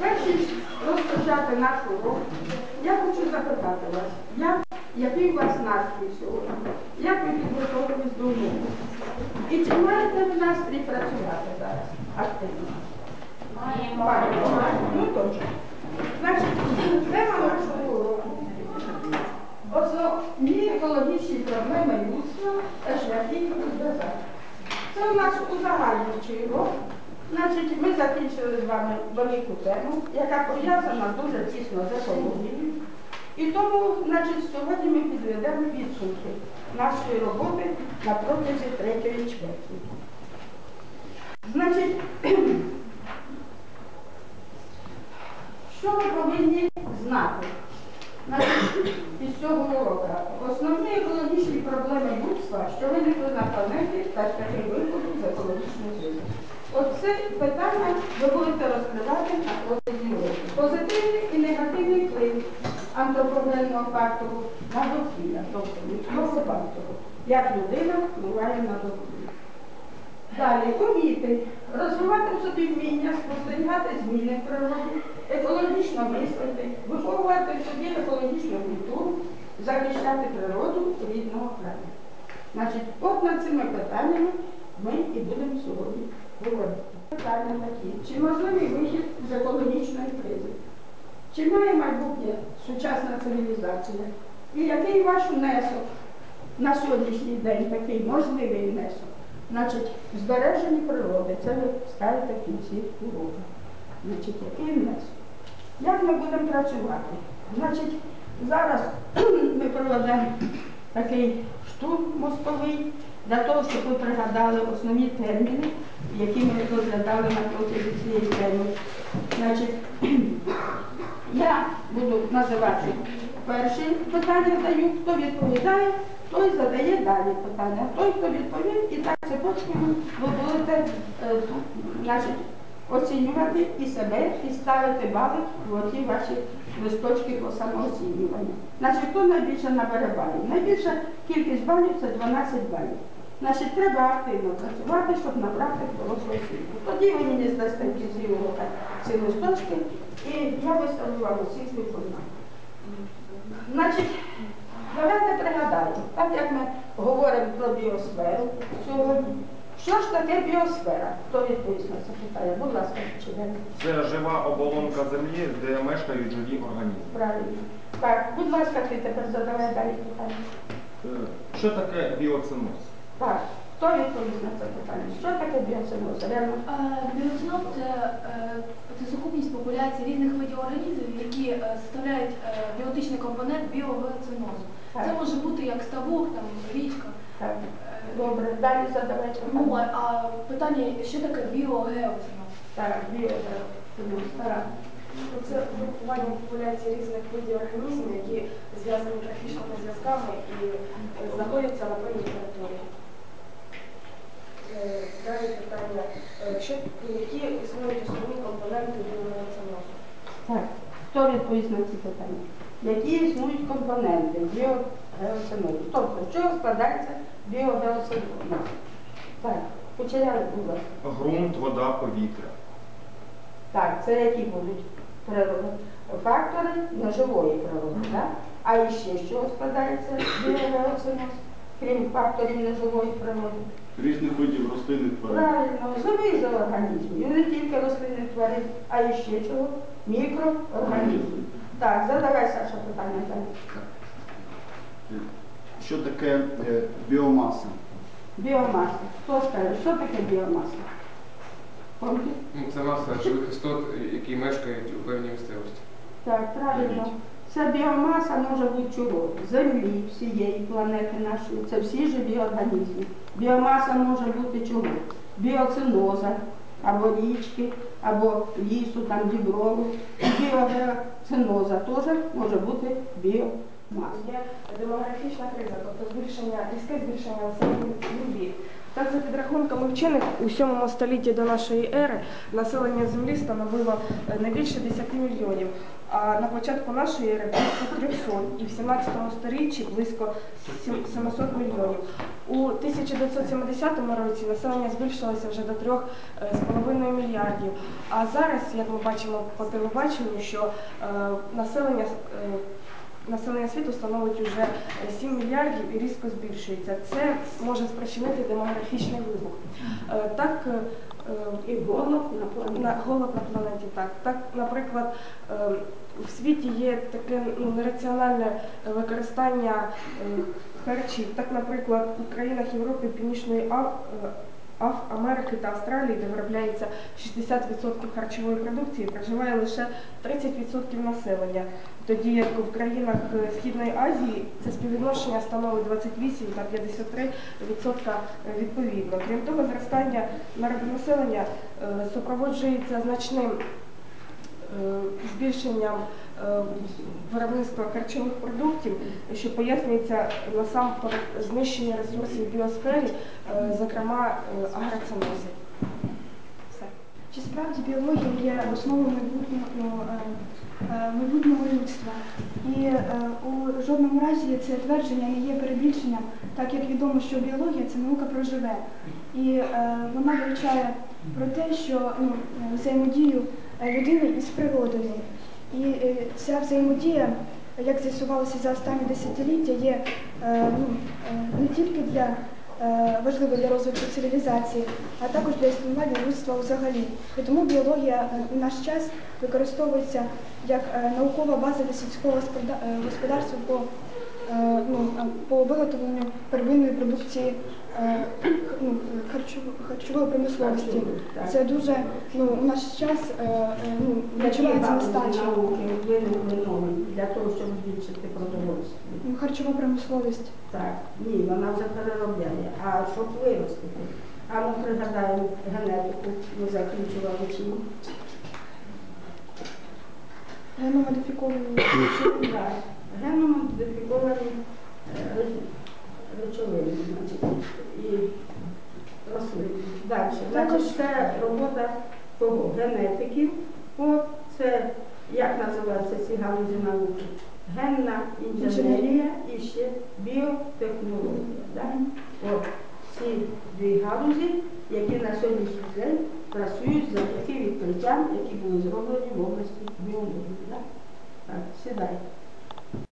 перш розпочати наш урок, я хочу запитати вас, як, який у вас настрій сьогодні? Як ви підготовились до уроку? І чи маєте ви настрій працювати зараз активно? Маємо. Ну точно. Значить, тема нашого уроку. Основні екологічні проблеми людства та шляхи їх розв'язання. Це у нас узагальнюючий урок. Значить, ми закінчили з вами велику тему, яка пов'язана дуже тісно з екологією. І тому, значить, сьогодні ми підведемо підсумки нашої роботи на протязі третьої чверті. Значить, що ви повинні знати значить, із цього уроку? Основні екологічні проблеми людства, що виникли на планеті та шляхи виходу з екологічної кризи. Оце питання ви будете розкривати на протязі року. Позитивний і негативний вплив антропогенного фактору на довкілля, тобто людського фактору, як людина впливає на довкілля. Далі уміти розвивати собі вміння, спостерігати зміни в природі, екологічно мислити, виховувати в собі екологічну культуру, захищати природу рідного краю. Значить, от над цими питаннями ми і будемо сьогодні. Питання такі. Чи можливий вихід з екологічної кризи? Чи має майбутнє сучасна цивілізація? І який ваш внесок на сьогоднішній день такий можливий внесок? Значить, в збереженні природи, це ви скажете в кінці уроку. Значить, який внесок? Як ми будемо працювати? Значить, зараз ми проведемо такий штурм мостовий для того, щоб ви пригадали основні терміни, які ми розглядали на протязі цієї теми. Значить, я буду називати перші питання даю, хто відповідає, той задає далі питання. Той, хто відповів, і так цепочками ви будете е, значить, оцінювати і себе, і ставити бали в оті ваші листочки по самооцінюванню. Значить, хто найбільше набере балів? Найбільша кількість балів це 12 балів. Значить, треба активно працювати, щоб набрати хорошу оцінку. Тоді ви мені здасте кінці урока ці листочки, і я виставлю вам усіх співпознак. Значить, давайте пригадаємо, так як ми говоримо про біосферу сьогодні, що ж таке біосфера? Хто відповість на це питання? Будь ласка, члени. Це жива оболонка землі, де мешкають живі організми. Правильно. Так, будь ласка, ти тепер задавай далі питання. Е, Що таке біоциноз? Так, хто відповість на це питання? Що таке біоциноз? Реально? Біоцинок це, е, це сукупність популяцій різних видів організмів, які е, составляють е, біотичний компонент біогеоцинозу. Це може бути як ставок, там, річка. Так. Е, Добре, далі задавайте Ну, а а питання, що таке біогеоциноз? Так, біоциноз. Так. Це групування популяції різних видів організмів, які зв'язані трофічними зв'язками і е, знаходяться на певній території. Далі питання, е, що, які існують основні компоненти біогеоцинозу? Так. Хто відповість на ці питання? Які існують компоненти біогеоцинозу? Тобто, з чого складається біогеоциноз? Так, почеряли, будь ласка. Ґрунт, вода, повітря. Так, це які будуть природи? Фактори неживої природи, так? А іще з чого складається біогеоциноз, крім факторів неживої природи? Різних видів рослинних тварин. Правильно, живий же організм. І не тільки рослинних тварин, а іще чого? Мікроорганізм. Так, задавай, Саша, питання далі. Що таке е, біомаса? Біомаса. Хто скаже, що таке біомаса? Помните? Ну, Це маса живих істот, які мешкають у певній місцевості. Так, правильно. Ця біомаса може бути чого? Землі, всієї планети нашої. Це всі живі організми. Біомаса може бути чого? Біоциноза, або річки, або лісу, там діброву. Біогеоциноза теж може бути біомаса. Є демографічна криза, тобто збільшення, різке збільшення населення землі. Так, за підрахунками вчених, у 7 столітті до нашої ери населення землі становило не більше 10 мільйонів. А на початку нашої ери близько 300 і в 17 сторіччі близько сім- 700 мільйонів. У 1970 році населення збільшилося вже до 3,5 мільярдів. А зараз, як ми бачимо по телебаченню, що е, населення е, населення світу становить вже 7 мільярдів і різко збільшується. Це може спричинити демографічний вибух. Е, Так, е, е, І голод на планеті. на голод на планеті так. Так, наприклад, е, в світі є таке ну, нераціональне використання е, харчів. Так, наприклад, у країнах Європи, Північної Ав- е, Ав- Америки та Австралії, де виробляється 60% харчової продукції, проживає лише 30% населення. Тоді як в країнах е, Східної Азії це співвідношення становить 28 та 53 відсотка е, відповідно. Крім того, зростання народонаселення е, супроводжується значним збільшенням виробництва харчових продуктів, що пояснюється насамперед знищення ресурсів біосфери, е, зокрема е, Чи справді біологія є основою майбутнього, е, е, майбутнього людства? І е, у жодному разі це твердження не є перебільшенням, так як відомо, що біологія це наука про живе. І е, вона вивчає про те, що ну, е, взаємодію е, людини із природою. І е, ця взаємодія, як з'ясувалося за останні десятиліття, є е, ну, е, не тільки для важливо для розвитку цивілізації, а також для існування людства взагалі. І тому біологія у наш час використовується як наукова база для сільського господарства по, ну, е, по виготовленню первинної продукції е, ну, харчової промисловості. Це дуже ну, у наш час е, ну, відчувається нестача. нові для того, щоб збільшити продовольство. Ну, Харчова промисловість. Так, ні, вона вже переробляє. А щоб виростити? А ну пригадаємо генетику, ми закінчували чи ні? Геномодифіковані. Так, геномодифіковані е, речовини, і рослини. Далі. Значить, це робота кого? Генетиків. О, це як називаються ці галузі науки? Генна інженерія і ще біотехнологія. Да? От ці дві галузі, які на сьогоднішній день працюють завдяки відкриттям, які були зроблені в області біології. Так, сідайте.